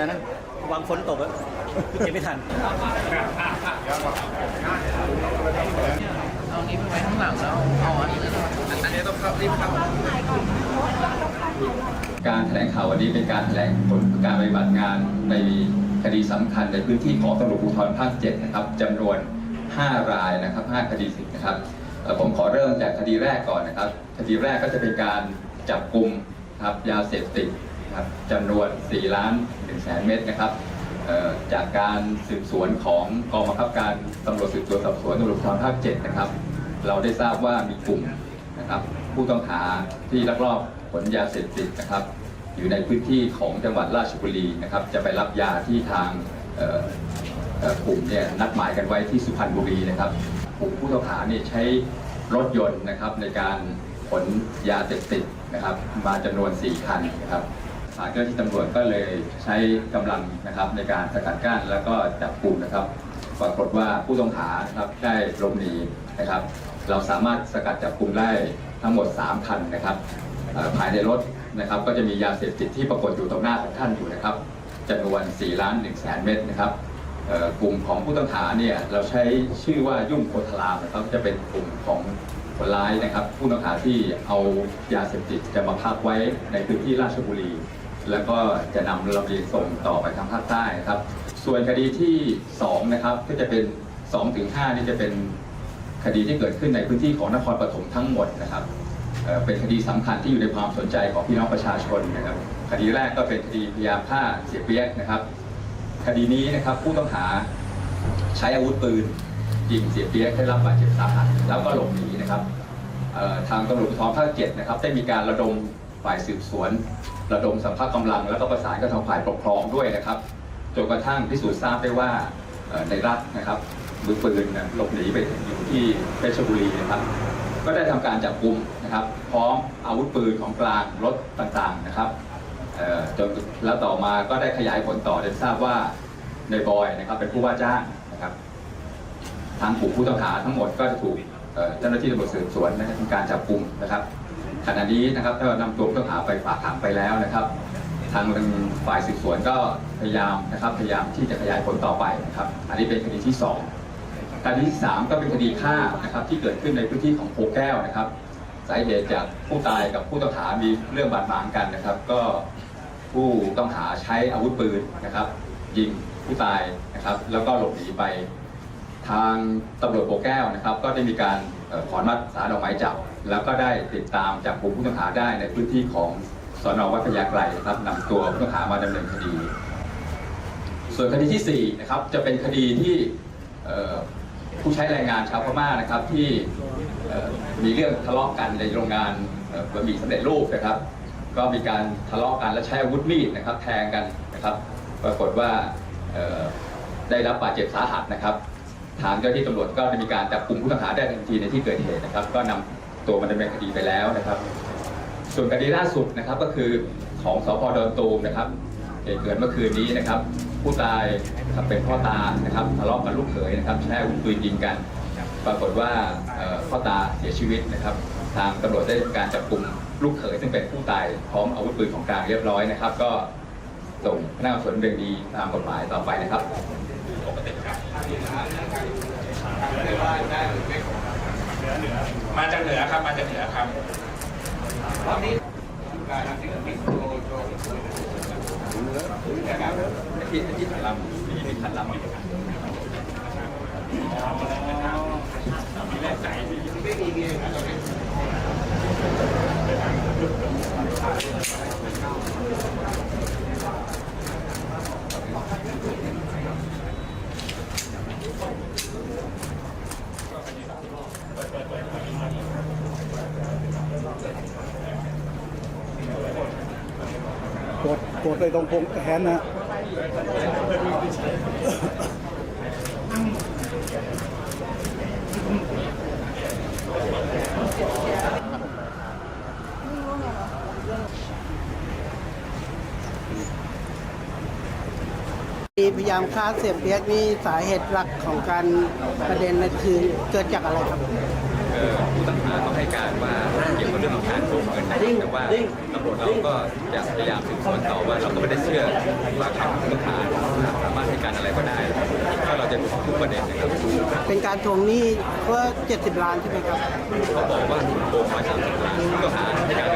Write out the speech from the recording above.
อะไรนะวางฝนตกอะเก็บไม่ทัน เอานี้ไปไว้ข้างหลังแล้วเอาอันนี้แล้วอันนี้ต้องเข้ารีบเข้าการแถลงข่าววันนี้เป็นการแถลงผลการปฏิบัติงานในคดีสำคัญในพื้นที่ของตำรวจภูธรภาค7นะครับจำนวน 5 รายนะครับ 5 คดีสินะครับเอ่อผมขอเริ่มจากคดีแรกก่อนนะครับ คดีแรกก็จะเป็นการจับกลุ่มครับยาเสพติด นะครับจำนวน 4 ล้าน1แสนเม็ดนะครับจากการสืบสวนของกองบังคับการตำรวจสืบสวนสอบสวนตำรวจภูธรภาค7นะครับ เราได้ทราบว่ามีกลุ่มนะครับผู้ต้องหาที่ลักลอบขนยาเสพติดนะครับ อยู่ในพื้นที่ของจังหวัดราชบุรีนะครับ จะไปรับยาที่ทางกลุ่มเนี่ยนัดหมายกันไว้ที่สุพรรณบุรีนะครับกลุ่มผู้ต้องหาเนี่ยใช้รถยนต์นะครับในการขนยาเสพติดนะครับ มาจำนวน 4 คันนะครับ เจ้าหน้าที่ตำรวจก็เลยใช้กำลังนะครับในการสกัดกั้นแล้วก็จับกลุ่มนะครับ ปรากฏว่าผู้ต้องหาครับได้หลบหนีนะครับ เราสามารถสกัดจับกลุ่มได้ทั้งหมด 3 คันนะครับภายในรถนะครับ ก็จะมียาเสพติดที่ปรากฏอยู่ตรงหน้าของท่านอยู่นะครับจำนวน4ล้าน1แสนเม็ดนะครับกลุ่มของผู้ต้องหาเนี่ยเราใช้ชื่อว่ายุ่งโพธารามนะครับจะเป็นกลุ่มของคนร้ายนะครับ ผู้ต้องหาที่เอายาเสพติดจะมาพักไว้ในพื้นที่ราชบุรี แล้วก็จะนำลำเลียงส่งต่อไปทางภาคใต้นะครับ ส่วนคดีที่ 2 นะครับ ก็จะเป็น2ถึง5นี่จะเป็นคดีที่เกิดขึ้นในพื้นที่ของนครปฐมทั้งหมดนะครับเป็นคดีสำคัญที่อยู่ในความสนใจของพี่น้องประชาชนนะครับ คดีแรกก็เป็นคดีพยายามฆ่าเสียเปียกนะครับ คดีนี้นะครับผู้ต้องหาใช้อาวุธปืนยิงเสียเปียกได้รับบาดเจ็บสาหัสแล้วก็หลบหนีนะครับทางตำรวจภูธรภาคเจ็ดนะครับได้มีการระดม ฝ่ายสืบสวน ระดมสัมภาระกำลัง แล้วก็ประสานกับทางฝ่ายปกครองด้วยนะครับจนกระทั่งพิสูจน์ทราบได้ว่าในรัฐนะครับมือปืนหลบหนีไปอยู่ที่เพชรบุรีนะครับก็ได้ทำการจับกลุ่มนะครับ พร้อมอาวุธปืนของกลางรถต่างๆนะครับจนแล้วต่อมาก็ได้ขยายผลต่อจนทราบว่าในบอยนะครับเป็นผู้ว่าจ้างนะครับ ทางกลุ่มผู้ต้องหาทั้งหมดก็จะถูกเจ้าหน้าที่ตำรวจสืบสวนนะครับทำการจับกลุ่มนะครับ ขณะนี้นะครับถ้านำตัวผู้ต้องหาไปฝากขังไปแล้วนะครับ ทางฝ่ายสืบสวนก็พยายามนะครับพยายามที่จะขยายผลต่อไปนะครับ อันนี้เป็นคดีที่สองคดีที่3ก็เป็นคดีฆ่านะครับที่เกิดขึ้นในพื้นที่ของโพแก้วนะครับ สาเหตุจากผู้ตายกับผู้ต้องหามีเรื่องบาดหมางกันนะครับ ก็ผู้ต้องหาใช้อาวุธปืนนะครับ ยิงผู้ตายนะครับ แล้วก็หลบหนีไป ทางตำรวจโพแก้วนะครับ ก็ได้มีการ ขออนุมัดศาลออกหมายจับ แล้วก็ได้ติดตามจับกลุ่มผู้ต้องหาได้ในพื้นที่ของสนวัดพญาไกรนะครับนำตัวผู้ต้องหามาดำเนินคดี ส่วนคดีที่4นะครับจะเป็นคดีที่ผู้ใช้แรงงานชาวพม่านะครับที่มีเรื่องทะเลาะกันในโรงงานบะหมี่สำเร็จรูปนะครับ ก็มีการทะเลาะกันและใช้อาวุธมีดนะครับแทงกันนะครับ ปรากฏว่าได้รับบาดเจ็บสาหัสนะครับ ทางเจ้าที่ตำรวจก็ได้มีการจับกลุ่มผู้ต้องหาได้ทันทีในที่เกิดเหตุนะครับ ก็นำตัวมาดำเนินคดีไปแล้วนะครับ ส่วนคดีล่าสุดนะครับก็คือของสพดอนตูมนะครับเหตุเกิดเมื่อคืนนี้นะครับ ผู้ตายนะครับเป็นพ่อตานะครับทะเลาะกับลูกเขยนะครับใช้อาวุธปืนยิงกัน ปรากฏว่าพ่อตาเสียชีวิตนะครับ ทางตำรวจได้มีการจับกลุ่มลูกเขยซึ่งเป็นผู้ตายพร้อมอาวุธปืนของกลางเรียบร้อยนะครับ ก็ส่งพนักงานสอบสวนดำเนินคดีตามกฎหมายต่อไปนะครับ มาจากเหนือครับมาจากเหนือครับที่ที่ขันลำที่ขันลำก ดกดเลยตรงพงแขนนะมีพยายามฆ่าเสียเปียกนี่สาเหตุหลักของการประเด็นนั่นคือเกิดจากอะไรครับเอ่อผู้ต้องหาต้องให้การว่าเกี่ยวกับเรื่องของการโกงเงินนะครับ แต่ว่าตำรวจเราก็จะพยายามสืบสวนต่อว่าเราก็ไม่ได้เชื่อว่าคำผู้ต้องหาสามารถให้การอะไรก็ได้ก็เราจะดูทุกประเด็นนะครับเป็นการทวงหนี้เพื่อ70 ล้านใช่ไหมครับเขาบอกว่าถูกโกงมาสามสิบล้านผู้ต้องหาให้การ